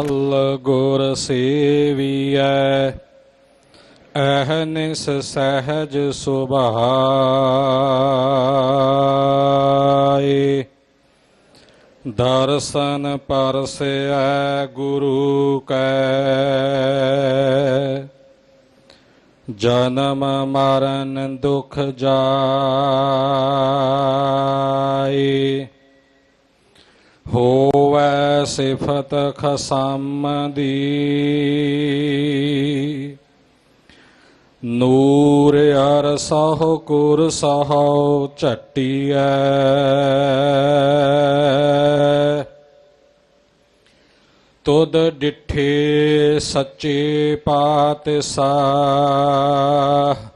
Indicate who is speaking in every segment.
Speaker 1: ਅਲ ਗੁਰ ਸੇਵੀਐ ਅਹਨਿਸ ਸਹਿਜ ਸੁਭਾਏ। ਦਰਸ਼ਨ ਪਰਸੈ ਗੁਰੂ ਕੈ। ਜਨਮ ਮਰਨ ਦੁਖ ਜਾਏ। ਹੋਵੈ ਸਿਫਤ ਖਸਮ ਦੀ ਨੂਰ ਅਰ ਸਹੁ ਕੁਰ ਸਹੁ ਝਟੀਐ। ਤੁਧ ਡਿਠੇ ਸੱਚੇ ਪਾਤਸ਼ਾਹ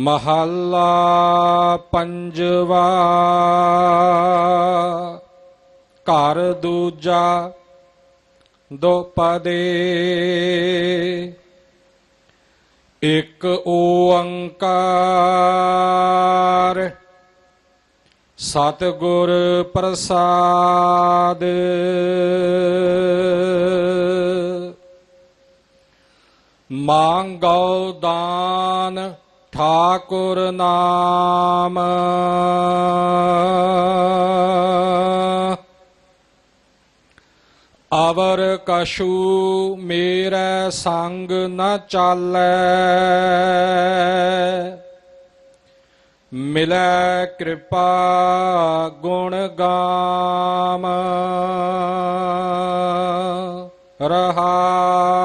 Speaker 1: ਮਹੱਲਾ ਪੰਜਵਾ। ਘਰ ਦੂਜਾ ਦੁਪਦੇ। ਇਕ ਓੰਕਾਰ ਸਤਿਗੁਰ ਪ੍ਰਸਾਦ। ਮੰਗਉ ਦਾਨ ਠਾਕੁਰ ਨਾਮ। ਅਵਰ ਕਛੂ ਮੇਰੇ ਸੰਗ ਨ ਚਾਲੈ। ਮਿਲੈ ਕਿਰਪਾ ਗੁਣ ਗਾਮ। ਰਹਾਉ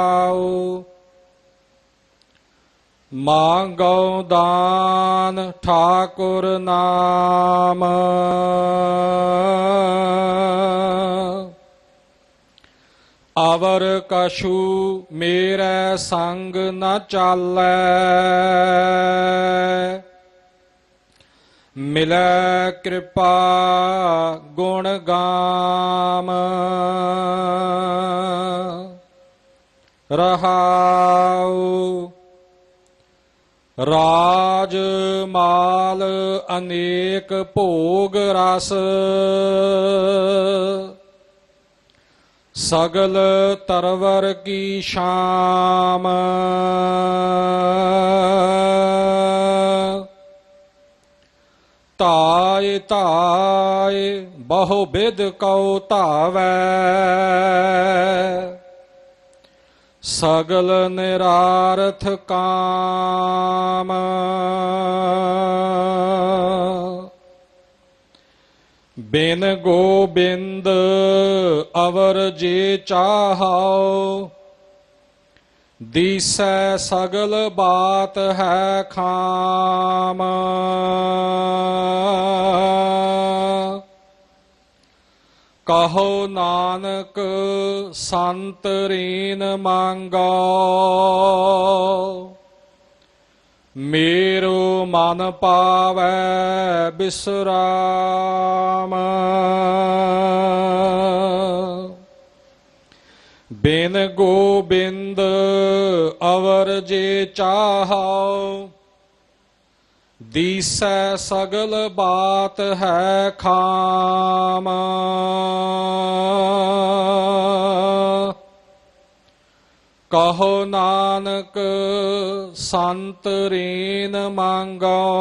Speaker 1: ਮੰਗਉ ਦਾਨ ਠਾਕੁਰ ਨਾਮ। ਅਵਰ ਕਛੂ ਮੇਰੇ ਸੰਗ ਨ ਚਾਲੈ। ਮਿਲੈ ਕਿਰਪਾ ਗੁਣ ਗਾਮ। ਰਹਾਉ ਰਾਜ ਮਾਲ ਅਨੇਕ ਭੋਗ ਰਸ। ਸਗਲ ਤਰਵਰ ਕੀ ਸ਼ਾਮ। ਤਾਏ ਤਾਏ ਬਹੁ ਬਿਦ ਕਉ ਧਾਵੈ। ਸਗਲ ਨਿਰਾਰਥ ਕਾਮ। ਬਿਨ ਗੋਬਿੰਦ ਅਵਰ ਜੇ ਚਾਹਉ ਦੀਸੈ ਸਗਲ ਬਾਤ ਹੈ ਖਾਮ। ਕਹੋ ਨਾਨਕ ਸੰਤ ਰੀਨ ਮੰਗੋ। ਮੇਰੋ ਮਨ ਪਾਵੈ ਬਿਸਰਾਮ। ਬਿਨ ਗੋਬਿੰਦ ਅਵਰ ਜੇ ਚਾਹਉ ਦੀਸੈ ਸਗਲ ਬਾਤ ਹੈ ਖਾਮ। ਕਹੋ ਨਾਨਕ ਸੰਤ ਰੀਨ ਮੰਗੋ।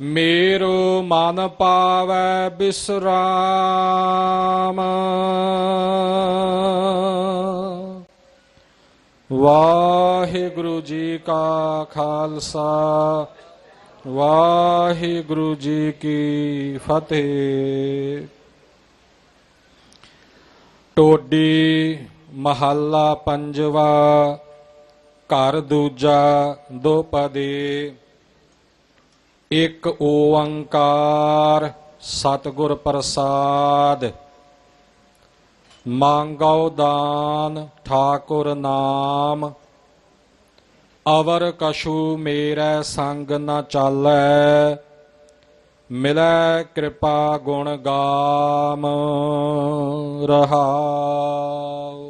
Speaker 1: ਮੇਰੋ ਮਨ ਪਾਵੈ ਬਿਸਰਾਮ। ਵਾਹਿਗੁਰੂ ਜੀ ਕਾ ਖਾਲਸਾ, ਵਾਹਿਗੁਰੂ ਜੀ ਕੀ ਫਤਿਹ। ਟੋਡੀ ਮਹੱਲਾ ਪੰਜਵਾ, ਘਰ ਦੂਜਾ ਦੋਪਦੇ ਇੱਕ ਓੰਕਾਰ ਸਤਿਗੁਰ ਪ੍ਰਸਾਦ। ਮੰਗਉ ਦਾਨ ਠਾਕੁਰ ਨਾਮ ਅਵਰ ਕਛੂ ਮੇਰੇ ਸੰਗ ਨਾ ਚਾਲੈ ਮਿਲੈ ਕਿਰਪਾ ਗੁਣ ਗਾਮ ਰਹਾਉ।